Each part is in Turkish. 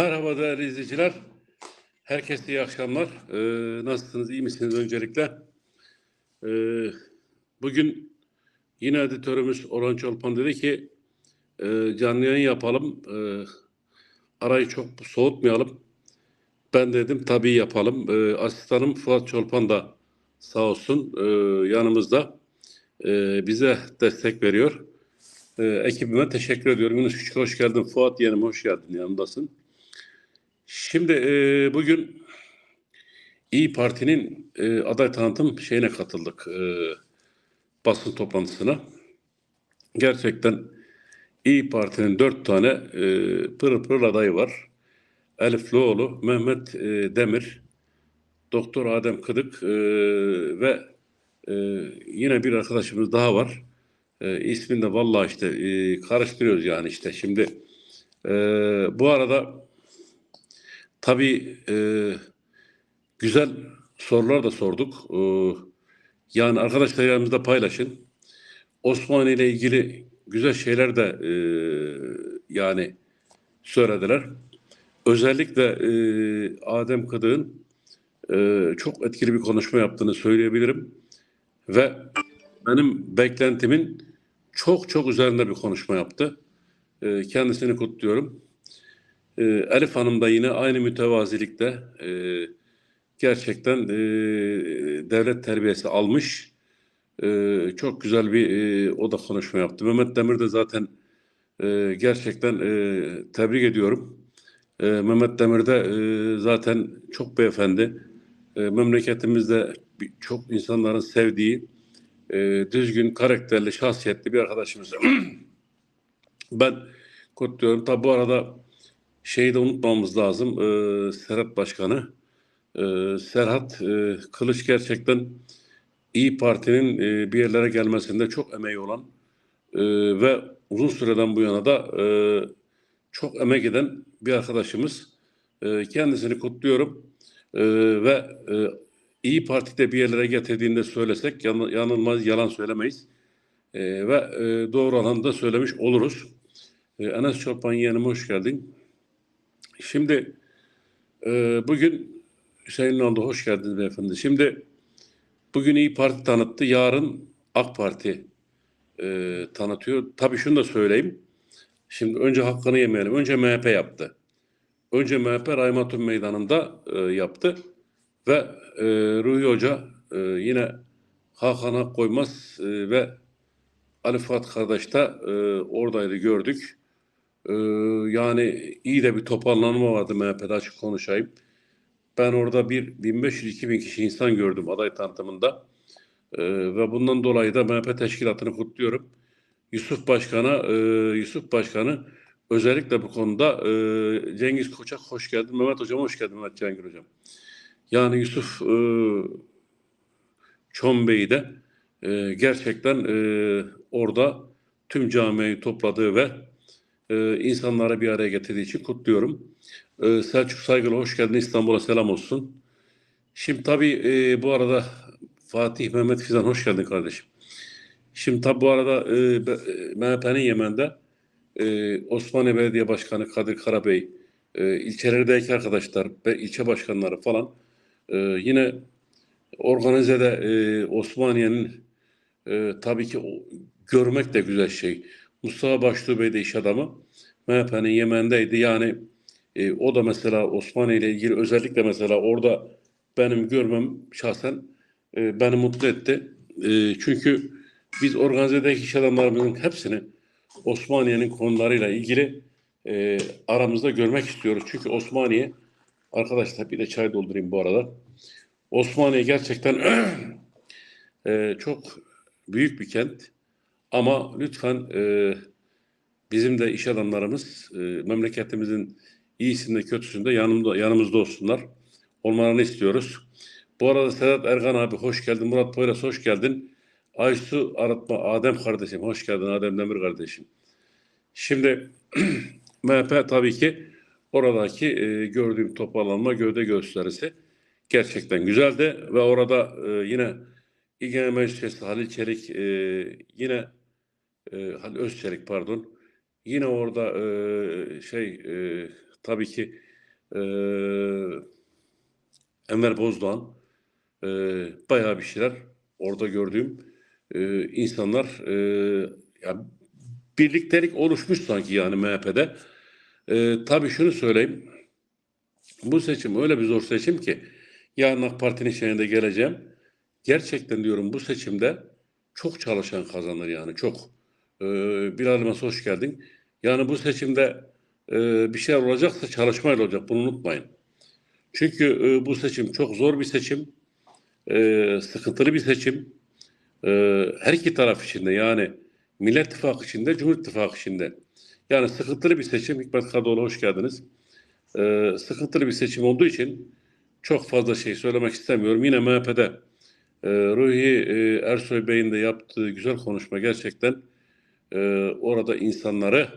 Merhaba değerli izleyiciler. Herkese iyi akşamlar. Ee, nasılsınız? iyi misiniz öncelikle? Ee, bugün yine editörümüz Orhan Çolpan dedi ki e, canlı yayın yapalım. Ee, arayı çok soğutmayalım. Ben dedim tabii yapalım. Ee, asistanım Fuat Çolpan da sağ olsun e, yanımızda e, bize destek veriyor. E, ekibime teşekkür ediyorum. Yunus Küçük hoş geldin. Fuat yeğenim hoş geldin. Yanımdasın. Şimdi e, bugün İyi Parti'nin e, aday tanıtım şeyine katıldık. E, basın toplantısına. Gerçekten İyi Parti'nin dört tane e, pırıl pırıl adayı var. Elif Loğlu, Mehmet e, Demir, Doktor Adem Kıdık e, ve e, yine bir arkadaşımız daha var. E, ismini de vallahi işte e, karıştırıyoruz yani işte. Şimdi e, bu arada tabii e, güzel sorular da sorduk. E, yani arkadaşlar paylaşın. Osmanlı ile ilgili güzel şeyler de e, yani söylediler. Özellikle e, Adem Kıdık'ın e, çok etkili bir konuşma yaptığını söyleyebilirim. Ve benim beklentimin çok çok üzerinde bir konuşma yaptı. E, kendisini kutluyorum. E, Elif Hanım da yine aynı mütevazilikte e, gerçekten e, devlet terbiyesi almış. E, çok güzel bir e, o da konuşma yaptı. Mehmet Demir de zaten e, gerçekten e, tebrik ediyorum. E, Mehmet Demir de e, zaten çok beyefendi. E, memleketimizde çok insanların sevdiği, e, düzgün, karakterli, şahsiyetli bir arkadaşımız. ben kutluyorum. Tabi bu arada şeyi de unutmamamız lazım. E, Serhat Başkanı. E, Serhat e, Kılıç gerçekten İyi Parti'nin e, bir yerlere gelmesinde çok emeği olan e, ve uzun süreden bu yana da e, çok emek eden bir arkadaşımız. E, kendisini kutluyorum. E, ve e, İyi Parti'de bir yerlere getirdiğinde söylesek yan, yanılmaz, yalan söylemeyiz. E, ve e, doğru olanı da söylemiş oluruz. E, Enes Çolpan yeğenim hoş geldin. Şimdi e, bugün Hüseyin Naldo hoş geldiniz beyefendi. Şimdi bugün İyi Parti tanıttı, yarın AK Parti e, tanıtıyor. Tabii şunu da söyleyeyim. Şimdi önce hakkını yemeyelim. Önce MHP yaptı. Önce MHP Raymatun Meydanı'nda e, yaptı ve e, Ruhi Hoca e, yine Hakan Akkoymaz e, ve Ali Fuat kardeş de e, oradaydı gördük. E, yani iyi de bir toparlanma vardı MHP'de açık konuşayım. Ben orada bir 1500-2000 kişi insan gördüm aday tanıtımında. E, ve bundan dolayı da MHP teşkilatını kutluyorum. Yusuf Başkan'a, e, Yusuf Başkan'ı özellikle bu konuda e, Cengiz Koçak hoş geldin. Mehmet Hocam hoş geldin Mehmet Cengir Hocam. Yani Yusuf e, Çon Bey'i de e, gerçekten e, orada tüm camiayı topladığı ve e, insanları bir araya getirdiği için kutluyorum. E, Selçuk Saygılı hoş geldin İstanbul'a selam olsun. Şimdi tabii e, bu arada Fatih Mehmet Fizan hoş geldin kardeşim. Şimdi tabii bu arada e, e, MHP'nin Yemen'de e, Osmaniye Belediye Başkanı Kadir Karabey, e, ilçelerdeki arkadaşlar ve ilçe başkanları falan e, yine organizede e, Osmaniye'nin e, tabii ki görmek de güzel şey. Mustafa Baştuğ Bey de iş adamı. MHP'nin Yemen'deydi. Yani e, o da mesela Osmaniye ile ilgili özellikle mesela orada benim görmem şahsen e, beni mutlu etti. E, çünkü biz organizedeki iş adamlarımızın hepsini Osmaniye'nin konularıyla ilgili e, aramızda görmek istiyoruz. Çünkü Osmaniye arkadaşlar bir de çay doldurayım bu arada. Osmaniye gerçekten e, çok büyük bir kent. Ama lütfen e, bizim de iş adamlarımız e, memleketimizin iyisinde kötüsünde yanımda, yanımızda olsunlar. Olmalarını istiyoruz. Bu arada Sedat Ergan abi hoş geldin. Murat Poyraz hoş geldin. Aysu Aratma Adem kardeşim hoş geldin. Adem Demir kardeşim. Şimdi MHP tabii ki oradaki e, gördüğüm toparlanma gövde gösterisi gerçekten güzeldi ve orada e, yine İl Genel Meclis Üyesi Halil Çelik e, yine e, Halil Özçelik pardon yine orada e, şey e, tabii ki e, Enver Bozdoğan e, bayağı bir şeyler orada gördüğüm e, insanlar e, ya birliktelik oluşmuş sanki yani MHP'de. E, tabii şunu söyleyeyim. Bu seçim öyle bir zor seçim ki yarın AK Parti'nin şeyinde geleceğim. Gerçekten diyorum bu seçimde çok çalışan kazanır yani çok. Yılmaz hoş geldin. Yani bu seçimde e, bir şeyler olacaksa çalışmayla olacak bunu unutmayın. Çünkü e, bu seçim çok zor bir seçim. E, sıkıntılı bir seçim. E, her iki taraf içinde yani Millet İttifakı içinde, Cumhur İttifakı içinde. Yani sıkıntılı bir seçim. Hikmet Kadıoğlu hoş geldiniz. E, sıkıntılı bir seçim olduğu için çok fazla şey söylemek istemiyorum. Yine MHP'de e, Ruhi e, Ersoy Bey'in de yaptığı güzel konuşma gerçekten e, orada insanları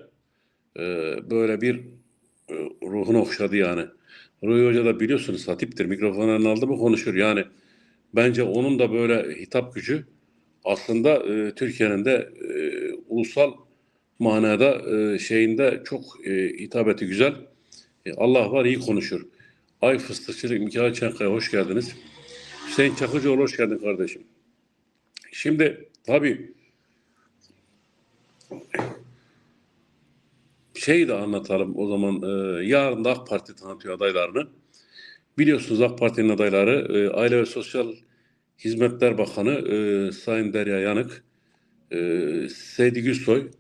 e, böyle bir e, ruhunu okşadı yani. Ruhi Hoca da biliyorsunuz hatiptir. Mikrofonu eline aldı mı konuşur. Yani bence onun da böyle hitap gücü aslında e, Türkiye'nin de e, ulusal manada e, şeyinde çok e, hitabeti güzel. E, Allah var iyi konuşur. Ay Fıstıkçılık Mikail Çankaya hoş geldiniz. Hüseyin Çakıcıoğlu hoş geldin kardeşim. Şimdi tabii şey de anlatalım o zaman. E, yarın da AK Parti tanıtıyor adaylarını. Biliyorsunuz AK Parti'nin adayları e, Aile ve Sosyal Hizmetler Bakanı e, Sayın Derya Yanık, e, Seydi Gülsoy,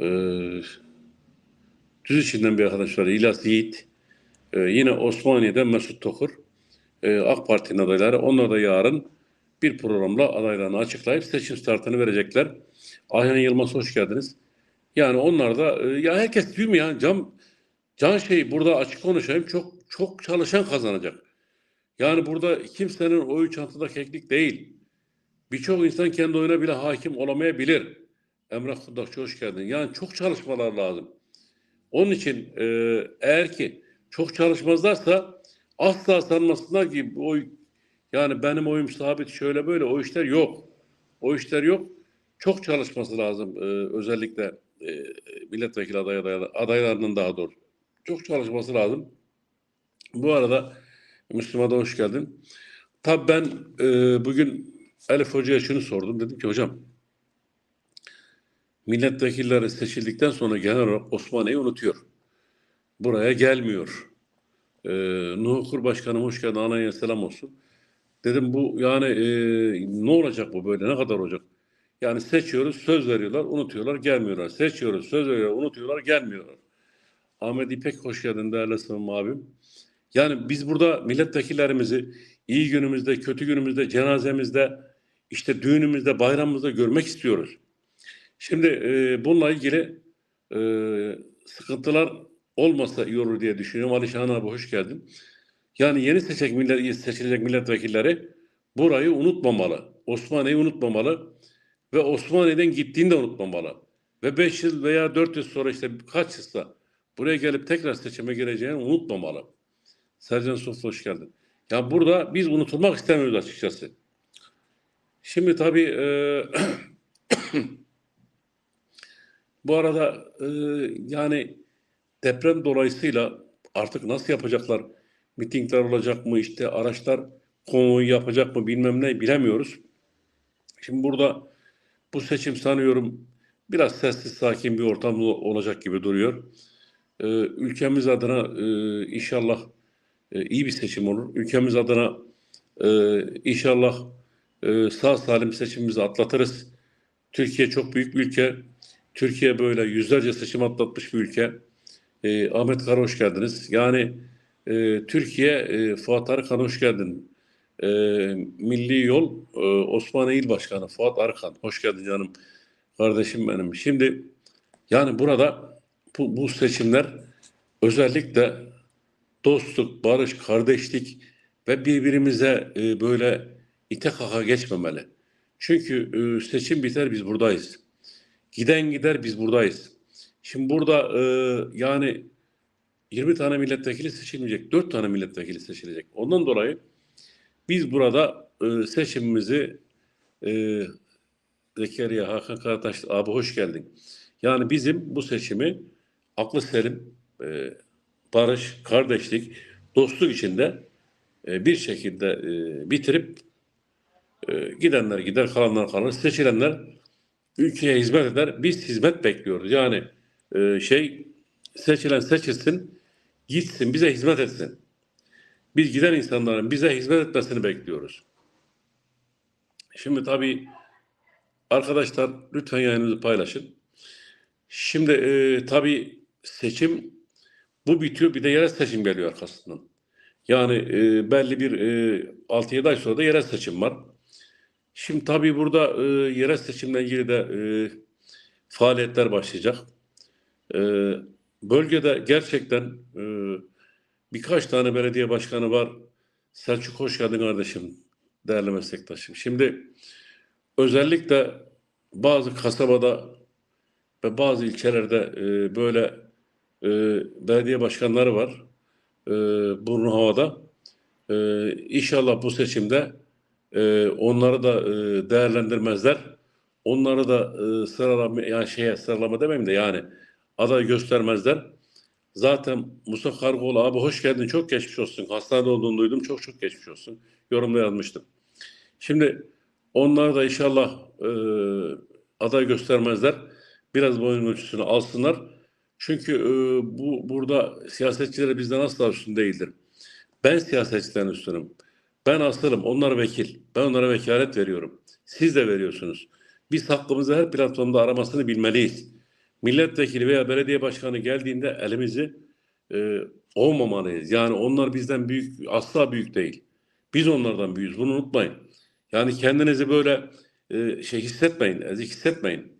e, Düz içinden bir arkadaş var İlyas Yiğit, e, yine Osmaniye'den Mesut Tokur, e, AK Parti'nin adayları. Onlar da yarın bir programla adaylarını açıklayıp seçim startını verecekler. Ayhan Yılmaz hoş geldiniz. Yani onlar da e, ya herkes değil mi ya can can şey burada açık konuşayım çok çok çalışan kazanacak. Yani burada kimsenin oyu çantada keklik değil. Birçok insan kendi oyuna bile hakim olamayabilir. Emrah Kundakçı hoş geldin. Yani çok çalışmalar lazım. Onun için e, eğer ki çok çalışmazlarsa asla sanmasınlar ki oy yani benim oyum sabit şöyle böyle o işler yok. O işler yok. Çok çalışması lazım e, özellikle e, milletvekili aday, aday, adaylarının daha doğru. Çok çalışması lazım. Bu arada Müslüman'a hoş geldin. Tabii ben e, bugün Elif Hoca'ya şunu sordum. Dedim ki hocam milletvekilleri seçildikten sonra genel olarak Osmaniye'yi unutuyor. Buraya gelmiyor. Ee, Nuh Okur Başkanım hoş geldin. Anaya selam olsun. Dedim bu yani e, ne olacak bu böyle ne kadar olacak? Yani seçiyoruz söz veriyorlar unutuyorlar gelmiyorlar. Seçiyoruz söz veriyorlar unutuyorlar gelmiyorlar. Ahmet İpek hoş geldin değerli sınıfım abim. Yani biz burada milletvekillerimizi iyi günümüzde, kötü günümüzde, cenazemizde, işte düğünümüzde, bayramımızda görmek istiyoruz. Şimdi e, bununla ilgili e, sıkıntılar olmasa iyi olur diye düşünüyorum. Ali Şahan abi hoş geldin. Yani yeni seçecek, millet, seçilecek milletvekilleri burayı unutmamalı. Osmaniye'yi unutmamalı. Ve Osmaniye'den gittiğini de unutmamalı. Ve 5 yıl veya 4 yıl sonra işte kaç yılsa buraya gelip tekrar seçime gireceğini unutmamalı. Sercan Sof hoş geldin. Ya burada biz unutulmak istemiyoruz açıkçası. Şimdi tabii e, bu arada e, yani deprem dolayısıyla artık nasıl yapacaklar? Mitingler olacak mı? İşte araçlar konvoyu yapacak mı? Bilmem ne bilemiyoruz. Şimdi burada bu seçim sanıyorum biraz sessiz sakin bir ortam olacak gibi duruyor. Ee, ülkemiz adına e, inşallah e, iyi bir seçim olur. Ülkemiz adına e, inşallah e, sağ salim seçimimizi atlatırız. Türkiye çok büyük bir ülke. Türkiye böyle yüzlerce seçim atlatmış bir ülke. E, Ahmet Kara hoş geldiniz. Yani e, Türkiye, e, Fuat Arkan hoş geldin. E, Milli Yol e, Osmaniye İl Başkanı Fuat Arkan. Hoş geldin canım kardeşim benim. Şimdi yani burada bu, bu seçimler özellikle dostluk, barış, kardeşlik ve birbirimize e, böyle ite kaka geçmemeli. Çünkü e, seçim biter biz buradayız. Giden gider biz buradayız. Şimdi burada e, yani 20 tane milletvekili seçilmeyecek, 4 tane milletvekili seçilecek. Ondan dolayı biz burada e, seçimimizi e, Zekeriya Hakan Karataş abi hoş geldin. Yani bizim bu seçimi aklı selim e, barış, kardeşlik, dostluk içinde e, bir şekilde e, bitirip e, gidenler gider, kalanlar kalır. Seçilenler ülkeye hizmet eder. Biz hizmet bekliyoruz. Yani e, şey seçilen seçilsin, gitsin, bize hizmet etsin. Biz giden insanların bize hizmet etmesini bekliyoruz. Şimdi tabii arkadaşlar lütfen yayınımızı paylaşın. Şimdi e, tabii seçim bu bitiyor bir de yerel seçim geliyor arkasından. Yani e, belli bir e, 6-7 ay sonra da yerel seçim var. Şimdi tabii burada e, yerel seçimle ilgili de e, faaliyetler başlayacak. E, bölgede gerçekten e, birkaç tane belediye başkanı var. Selçuk hoş geldin kardeşim, değerli meslektaşım. Şimdi özellikle bazı kasabada ve bazı ilçelerde e, böyle e, belediye başkanları var. E, burnu havada. E, inşallah bu seçimde e, onları da e, değerlendirmezler. Onları da e, sıralama yani şeye sıralama demeyeyim de yani aday göstermezler. Zaten Musa Kargoğlu abi hoş geldin çok geçmiş olsun. Hastanede olduğunu duydum çok çok geçmiş olsun. Yorumda yazmıştım. Şimdi onlar da inşallah e, aday göstermezler. Biraz boyun ölçüsünü alsınlar. Çünkü e, bu burada siyasetçiler bizden asla üstün değildir. Ben siyasetçilerin üstünüm. Ben asılım, onlar vekil. Ben onlara vekalet veriyorum. Siz de veriyorsunuz. Biz hakkımızı her platformda aramasını bilmeliyiz. Milletvekili veya belediye başkanı geldiğinde elimizi e, ovmamalıyız. Yani onlar bizden büyük, asla büyük değil. Biz onlardan büyüğüz. Bunu unutmayın. Yani kendinizi böyle e, şey hissetmeyin, ezik hissetmeyin.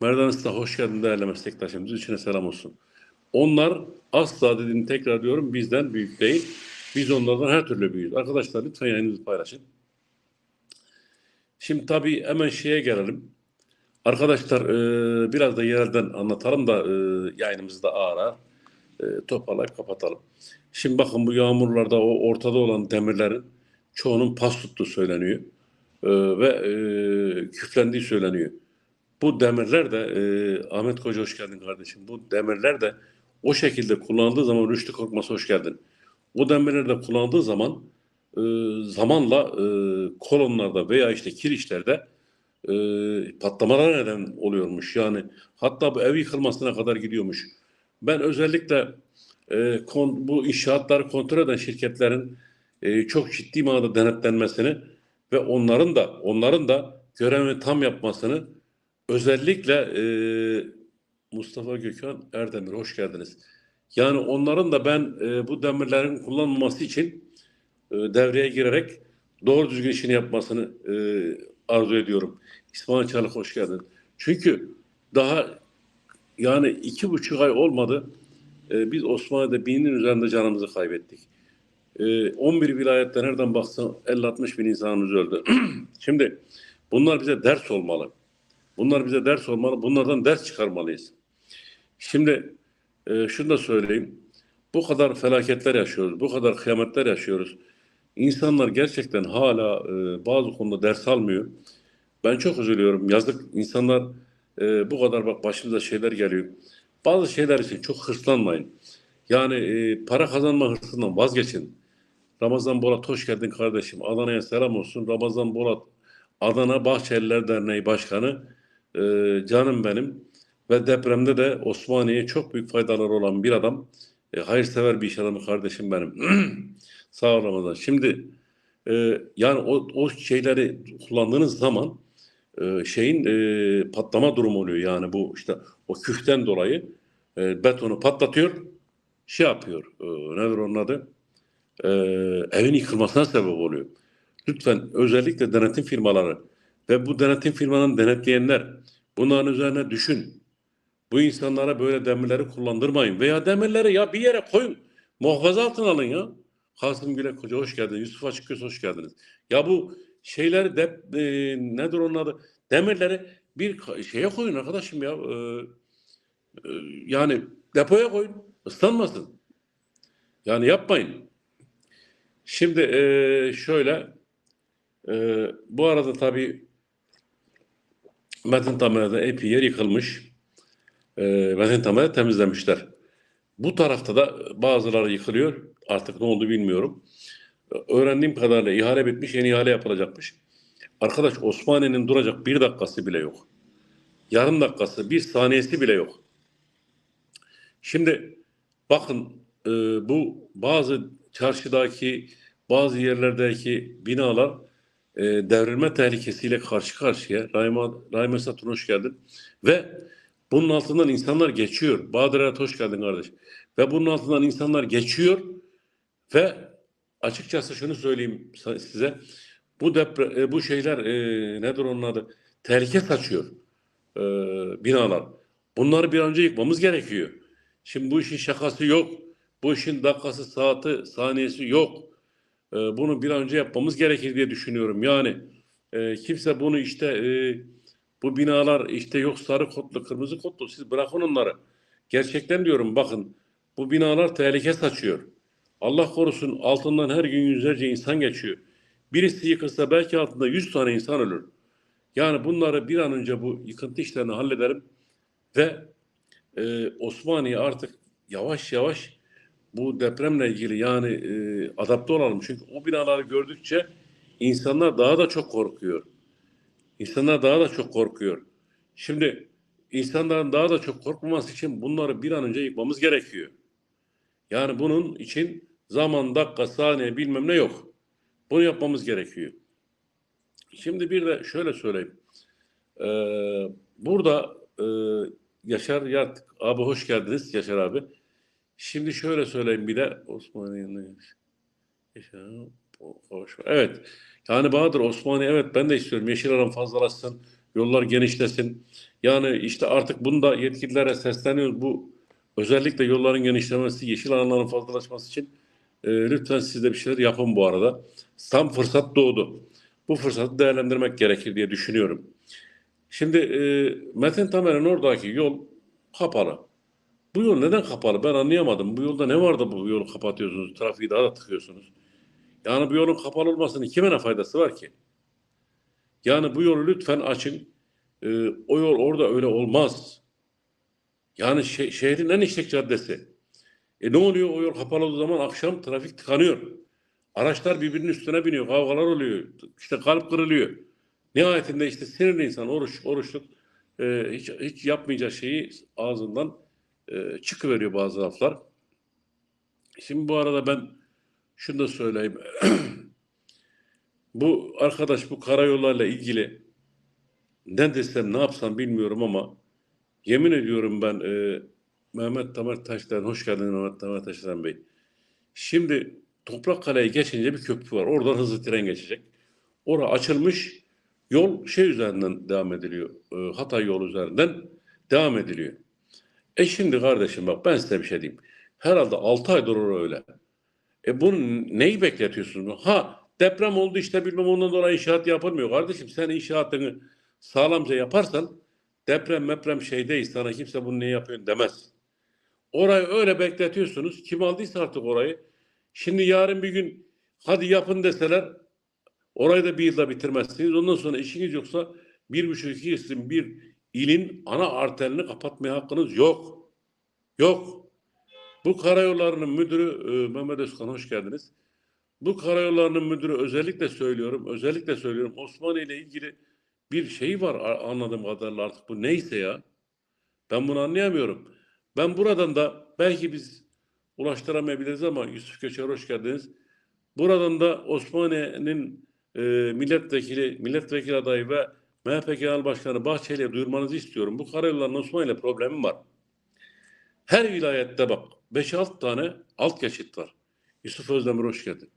Merdan Usta hoş geldin değerli meslektaşımız. Üçüne selam olsun. Onlar asla dediğini tekrar diyorum bizden büyük değil. Biz onlardan her türlü büyüğüz. Arkadaşlar lütfen yayınınızı paylaşın. Şimdi tabii hemen şeye gelelim. Arkadaşlar e, biraz da yerelden anlatalım da e, yayınımızı da ağır e, toparlayıp kapatalım. Şimdi bakın bu yağmurlarda o ortada olan demirlerin çoğunun pas tuttuğu söyleniyor. E, ve küflendiği söyleniyor. Bu demirler de Ahmet Koca hoş geldin kardeşim. Bu demirler de o şekilde kullanıldığı zaman Rüştü Korkmaz hoş geldin. O demirler de kullanıldığı zaman zamanla kolonlarda veya işte kirişlerde e, patlamalara neden oluyormuş. Yani hatta bu ev yıkılmasına kadar gidiyormuş. Ben özellikle e, kon, bu inşaatları kontrol eden şirketlerin e, çok ciddi manada denetlenmesini ve onların da onların da görevini tam yapmasını özellikle e, Mustafa Gökhan Erdemir hoş geldiniz. Yani onların da ben e, bu demirlerin kullanılması için e, devreye girerek doğru düzgün işini yapmasını e, arzu ediyorum. İsmail Çalık hoş geldin. Çünkü daha yani iki buçuk ay olmadı. E, biz Osmanlı'da binin üzerinde canımızı kaybettik. E, 11 vilayette nereden baksan 50-60 bin insanımız öldü. Şimdi bunlar bize ders olmalı. Bunlar bize ders olmalı. Bunlardan ders çıkarmalıyız. Şimdi e, şunu da söyleyeyim. Bu kadar felaketler yaşıyoruz. Bu kadar kıyametler yaşıyoruz. İnsanlar gerçekten hala e, bazı konuda ders almıyor. Ben çok üzülüyorum. Yazık insanlar e, bu kadar bak başımıza şeyler geliyor. Bazı şeyler için çok hırslanmayın. Yani e, para kazanma hırsından vazgeçin. Ramazan Bolat hoş geldin kardeşim. Adana'ya selam olsun. Ramazan Bolat Adana Bahçeliler Derneği Başkanı e, canım benim ve depremde de Osmaniye'ye çok büyük faydaları olan bir adam. E, hayırsever bir iş adamı kardeşim benim. Sağ ol Ramazan. Şimdi e, yani o, o şeyleri kullandığınız zaman e, şeyin e, patlama durumu oluyor. Yani bu işte o küften dolayı e, betonu patlatıyor. Şey yapıyor. E, nedir onun adı? E, evin yıkılmasına sebep oluyor. Lütfen özellikle denetim firmaları ve bu denetim firmanın denetleyenler bunların üzerine düşün. Bu insanlara böyle demirleri kullandırmayın. Veya demirleri ya bir yere koyun. Muhafaza altına alın ya. Kasım Güle Koca hoş geldiniz. Yusuf Açıkgöz hoş geldiniz. Ya bu şeyleri de e, nedir onun adı? Demirleri bir şeye koyun arkadaşım ya. E, e, yani depoya koyun. Islanmasın. Yani yapmayın. Şimdi e, şöyle e, bu arada tabii Metin Tamera'da epey yer yıkılmış. E, Metin Tamera'da temizlemişler. Bu tarafta da bazıları yıkılıyor. Artık ne oldu bilmiyorum. Öğrendiğim kadarıyla ihale bitmiş, yeni ihale yapılacakmış. Arkadaş Osmaniye'nin duracak bir dakikası bile yok. Yarım dakikası, bir saniyesi bile yok. Şimdi bakın e, bu bazı çarşıdaki, bazı yerlerdeki binalar e, devrilme tehlikesiyle karşı karşıya. Rahime, Rahime Satun hoş geldin. Ve bunun altından insanlar geçiyor. Bahadır Erat hoş geldin kardeş. Ve bunun altından insanlar geçiyor ve açıkçası şunu söyleyeyim size. Bu depre, e, bu şeyler e, nedir onun adı? Tehlike saçıyor e, binalar. Bunları bir önce yıkmamız gerekiyor. Şimdi bu işin şakası yok. Bu işin dakikası, saati, saniyesi yok. E, bunu bir önce yapmamız gerekir diye düşünüyorum. Yani e, kimse bunu işte e, bu binalar işte yok sarı kodlu, kırmızı kodlu siz bırakın onları. Gerçekten diyorum bakın bu binalar tehlike saçıyor. Allah korusun altından her gün yüzlerce insan geçiyor. Birisi yıkılsa belki altında yüz tane insan ölür. Yani bunları bir an önce bu yıkıntı işlerini hallederim ve e, Osmaniye artık yavaş yavaş bu depremle ilgili yani e, adapte olalım. Çünkü o binaları gördükçe insanlar daha da çok korkuyor. İnsanlar daha da çok korkuyor. Şimdi insanların daha da çok korkmaması için bunları bir an önce yıkmamız gerekiyor. Yani bunun için zaman, dakika, saniye bilmem ne yok. Bunu yapmamız gerekiyor. Şimdi bir de şöyle söyleyeyim. Ee, burada e, Yaşar Yart abi hoş geldiniz Yaşar abi. Şimdi şöyle söyleyeyim bir de Osmaniye'nin Yaşar hoş. Evet. Yani Bahadır Osmaniye evet ben de istiyorum. Yeşil alan fazlalaşsın. Yollar genişlesin. Yani işte artık bunda yetkililere sesleniyoruz. Bu özellikle yolların genişlemesi, yeşil alanların fazlalaşması için e, lütfen siz de bir şeyler yapın bu arada. Tam fırsat doğdu. Bu fırsatı değerlendirmek gerekir diye düşünüyorum. Şimdi e, Metin Tamer'in oradaki yol kapalı. Bu yol neden kapalı? Ben anlayamadım. Bu yolda ne vardı bu yolu kapatıyorsunuz? Trafiği daha da tıkıyorsunuz. Yani bu yolun kapalı olmasının kime ne faydası var ki? Yani bu yolu lütfen açın. E, o yol orada öyle olmaz. Yani şe- şehrin en işlek caddesi. E ne oluyor o yol kapalı olduğu zaman akşam trafik tıkanıyor. Araçlar birbirinin üstüne biniyor, kavgalar oluyor, işte kalp kırılıyor. Nihayetinde işte sinirli insan oruç, oruçluk e, hiç, hiç yapmayacağı şeyi ağzından e, çıkıveriyor bazı laflar. Şimdi bu arada ben şunu da söyleyeyim. bu arkadaş bu karayollarla ilgili ne desem ne yapsam bilmiyorum ama yemin ediyorum ben e, Mehmet Tamer Taşlan, hoş geldin Mehmet Tamer Taşlan Bey. Şimdi Toprakkale'ye geçince bir köprü var. Oradan hızlı tren geçecek. Orası açılmış. Yol şey üzerinden devam ediliyor. E, Hatay yolu üzerinden devam ediliyor. E şimdi kardeşim bak ben size bir şey diyeyim. Herhalde 6 aydır orası öyle. E bunu neyi bekletiyorsunuz? Ha deprem oldu işte bilmem ondan dolayı inşaat yapılmıyor. Kardeşim sen inşaatını sağlamca yaparsan deprem meprem şey değil. Sana kimse bunu ne yapıyorsun demez. Orayı öyle bekletiyorsunuz. Kim aldıysa artık orayı. Şimdi yarın bir gün hadi yapın deseler orayı da bir yılda bitirmezsiniz. Ondan sonra işiniz yoksa bir buçuk iki isim bir ilin ana arterini kapatmaya hakkınız yok. Yok. Bu karayollarının müdürü e, Mehmet Özkan hoş geldiniz. Bu karayollarının müdürü özellikle söylüyorum, özellikle söylüyorum Osmaniye ile ilgili bir şey var anladığım kadarıyla artık bu neyse ya. Ben bunu anlayamıyorum. Ben buradan da belki biz ulaştıramayabiliriz ama Yusuf Köçer hoş geldiniz. Buradan da Osmaniye'nin e, milletvekili, milletvekili adayı ve MHP Genel Başkanı Bahçeli'ye duyurmanızı istiyorum. Bu karayollarının Osmaniye problemi var. Her vilayette bak 5-6 tane alt geçit var. Yusuf Özdemir hoş geldin.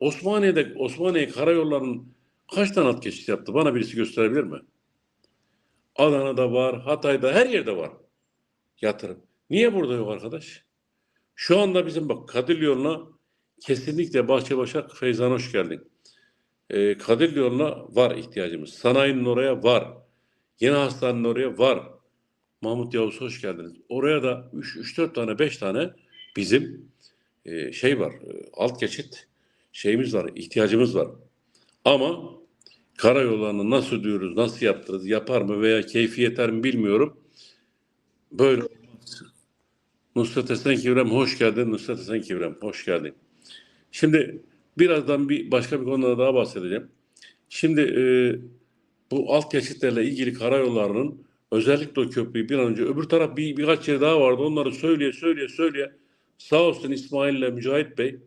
Osmaniye'de Osmaniye karayollarının kaç tane alt geçit yaptı? Bana birisi gösterebilir mi? Adana'da var, Hatay'da her yerde var yatırım. Niye burada yok arkadaş? Şu anda bizim bak Kadir yoluna kesinlikle Bahçebaşak Feyzan hoş geldin. Ee, Kadir yoluna var ihtiyacımız. Sanayinin oraya var. Yeni hastanenin oraya var. Mahmut Yavuz hoş geldiniz. Oraya da 3-4 tane 5 tane bizim e, şey var. e, alt geçit şeyimiz var. ihtiyacımız var. Ama karayollarını nasıl diyoruz, nasıl yaptırırız, yapar mı veya keyfi yeter mi bilmiyorum. Böyle olmaz. Nusret Esen Kivrem hoş geldin. Nusret Esen Kivrem hoş geldin. Şimdi birazdan bir başka bir konuda daha bahsedeceğim. Şimdi e, bu alt geçitlerle ilgili karayollarının özellikle o köprüyü bir an önce öbür taraf bir, birkaç yer daha vardı. Onları söyleye söyleye söyleye sağ olsun İsmail ile Mücahit Bey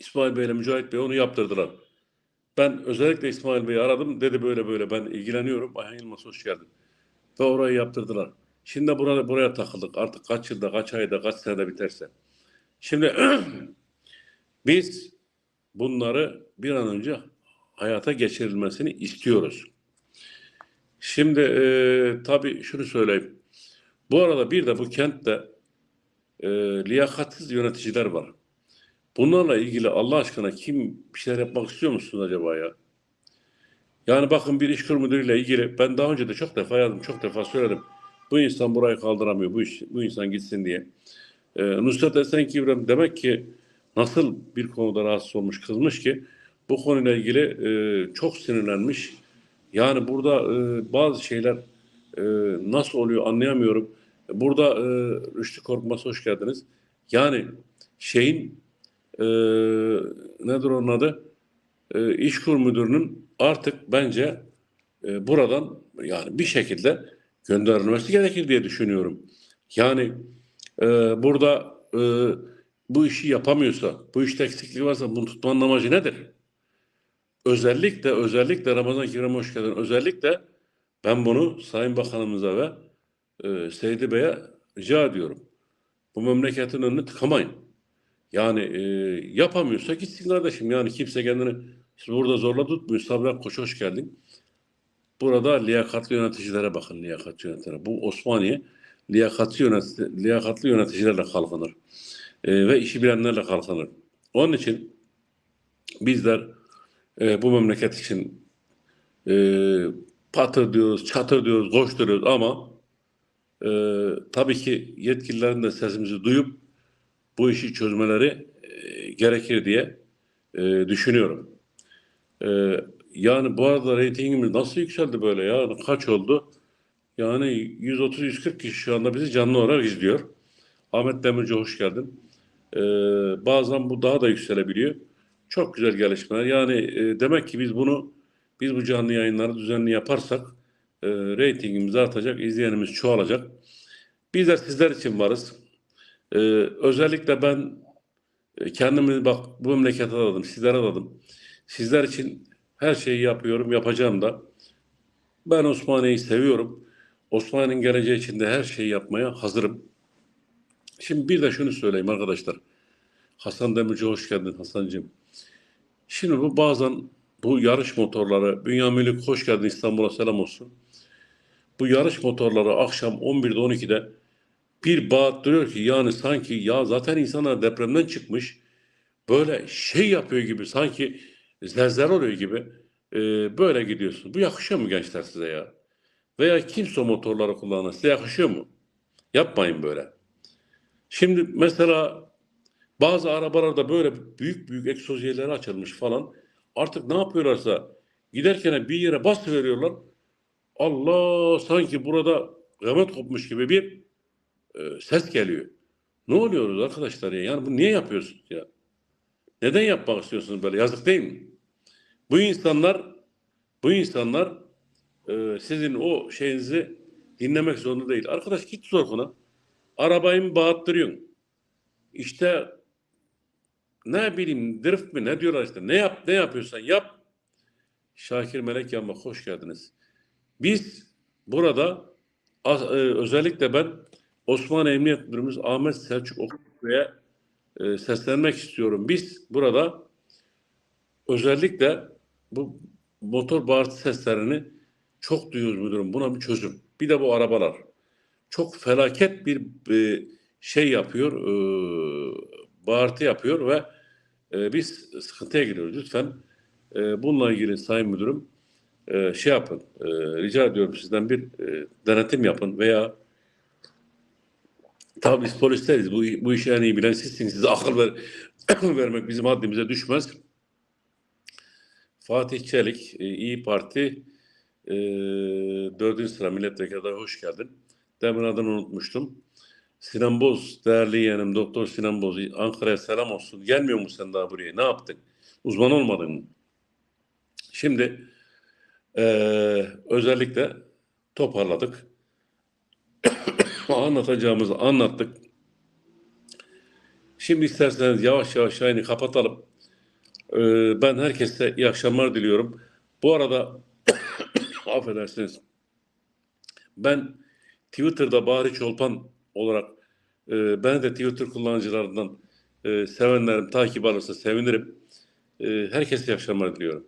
İsmail Bey ile Mücahit Bey onu yaptırdılar. Ben özellikle İsmail Bey'i aradım. Dedi böyle böyle ben ilgileniyorum. Ayhan Yılmaz hoş geldin. Ve orayı yaptırdılar. Şimdi buraya, buraya takıldık. Artık kaç yılda, kaç ayda, kaç senede biterse. Şimdi biz bunları bir an önce hayata geçirilmesini istiyoruz. Şimdi e, tabii şunu söyleyeyim. Bu arada bir de bu kentte e, liyakatsiz yöneticiler var. Bunlarla ilgili Allah aşkına kim bir şeyler yapmak istiyor musunuz acaba ya? Yani bakın bir iş kurum müdürüyle ilgili ben daha önce de çok defa yazdım, çok defa söyledim. Bu insan burayı kaldıramıyor, bu, iş, bu insan gitsin diye. Ee, Nusret Esen Kibrem demek ki nasıl bir konuda rahatsız olmuş, kızmış ki bu konuyla ilgili e, çok sinirlenmiş. Yani burada e, bazı şeyler e, nasıl oluyor anlayamıyorum. Burada e, Rüştü Korkmaz hoş geldiniz. Yani şeyin e, nedir onun adı? E, İşkur müdürünün artık bence e, buradan yani bir şekilde gönderilmesi gerekir diye düşünüyorum. Yani e, burada e, bu işi yapamıyorsa, bu işte eksiklik varsa bunu tutmanın amacı nedir? Özellikle özellikle Ramazan Kiram hoş geldin. Özellikle ben bunu Sayın Bakanımıza ve e, Seydi Bey'e rica ediyorum. Bu memleketin önünü tıkamayın. Yani e, yapamıyorsa gitsin kardeşim. Yani kimse kendini burada zorla tutmuyor. Sabri Koç hoş geldin. Burada liyakatlı yöneticilere bakın liyakatlı yöneticilere. Bu Osmaniye liyakatlı, yönetici, liyakatlı yöneticilerle kalkınır. E, ve işi bilenlerle kalkınır. Onun için bizler e, bu memleket için e, patır diyoruz, çatır diyoruz, koşturuyoruz ama e, tabii ki yetkililerin de sesimizi duyup bu işi çözmeleri e, gerekir diye e, düşünüyorum. E, yani bu arada reytingimiz nasıl yükseldi böyle ya? Kaç oldu? Yani 130-140 kişi şu anda bizi canlı olarak izliyor. Ahmet Demirci hoş geldin. E, bazen bu daha da yükselebiliyor. Çok güzel gelişmeler. Yani e, demek ki biz bunu biz bu canlı yayınları düzenli yaparsak e, reytingimiz artacak, izleyenimiz çoğalacak. Bizler sizler için varız. Ee, özellikle ben e, kendimi bak bu memlekete adadım, sizlere adadım. Sizler için her şeyi yapıyorum, yapacağım da. Ben Osmaniye'yi seviyorum. Osmaniye'nin geleceği için de her şeyi yapmaya hazırım. Şimdi bir de şunu söyleyeyim arkadaşlar. Hasan Demirci hoş geldin Hasan'cığım. Şimdi bu bazen bu yarış motorları, Bünyaminlik hoş geldin İstanbul'a selam olsun. Bu yarış motorları akşam 11'de 12'de bir bağıttırıyor ki yani sanki ya zaten insanlar depremden çıkmış böyle şey yapıyor gibi sanki zelzel oluyor gibi e, böyle gidiyorsun. Bu yakışıyor mu gençler size ya? Veya kimse o motorları kullanan size yakışıyor mu? Yapmayın böyle. Şimdi mesela bazı arabalarda böyle büyük büyük egzoz yerleri açılmış falan. Artık ne yapıyorlarsa giderken bir yere bas veriyorlar. Allah sanki burada kıyamet kopmuş gibi bir e, ses geliyor. Ne oluyoruz arkadaşlar ya? Yani bu niye yapıyorsunuz ya? Neden yapmak istiyorsunuz böyle? Yazık değil mi? Bu insanlar bu insanlar e, sizin o şeyinizi dinlemek zorunda değil. Arkadaş git sor ona. Arabayı mı bağıttırıyorsun? İşte ne bileyim drift mi ne diyorlar işte ne yap ne yapıyorsan yap. Şakir Melek Yanmak hoş geldiniz. Biz burada az- e, özellikle ben Osmanlı Emniyet Müdürümüz Ahmet Selçuk Okuyucu'ya e, seslenmek istiyorum. Biz burada özellikle bu motor bağırtı seslerini çok duyuyoruz müdürüm. Buna bir çözüm. Bir de bu arabalar. Çok felaket bir e, şey yapıyor, e, bağırtı yapıyor ve e, biz sıkıntıya giriyoruz. Lütfen e, bununla ilgili Sayın Müdürüm e, şey yapın. E, rica ediyorum sizden bir e, denetim yapın veya Tabii biz polisleriz. Bu, bu işi en iyi bilen sizsiniz. Size akıl ver, vermek bizim haddimize düşmez. Fatih Çelik, e, İyi Parti e, dördüncü sıra milletvekili adayı hoş geldin. Demin adını unutmuştum. Sinan Boz, değerli yeğenim Doktor Sinan Boz, Ankara'ya selam olsun. Gelmiyor mu sen daha buraya? Ne yaptık? Uzman olmadın mı? Şimdi eee, özellikle toparladık. Anlatacağımızı anlattık. Şimdi isterseniz yavaş yavaş yayını kapatalım. Eee, ben herkese iyi akşamlar diliyorum. Bu arada affedersiniz. Ben Twitter'da Bahri Çolpan olarak e, ben de Twitter kullanıcılarından e, sevenlerim takip alırsa sevinirim. E, herkese iyi akşamlar diliyorum.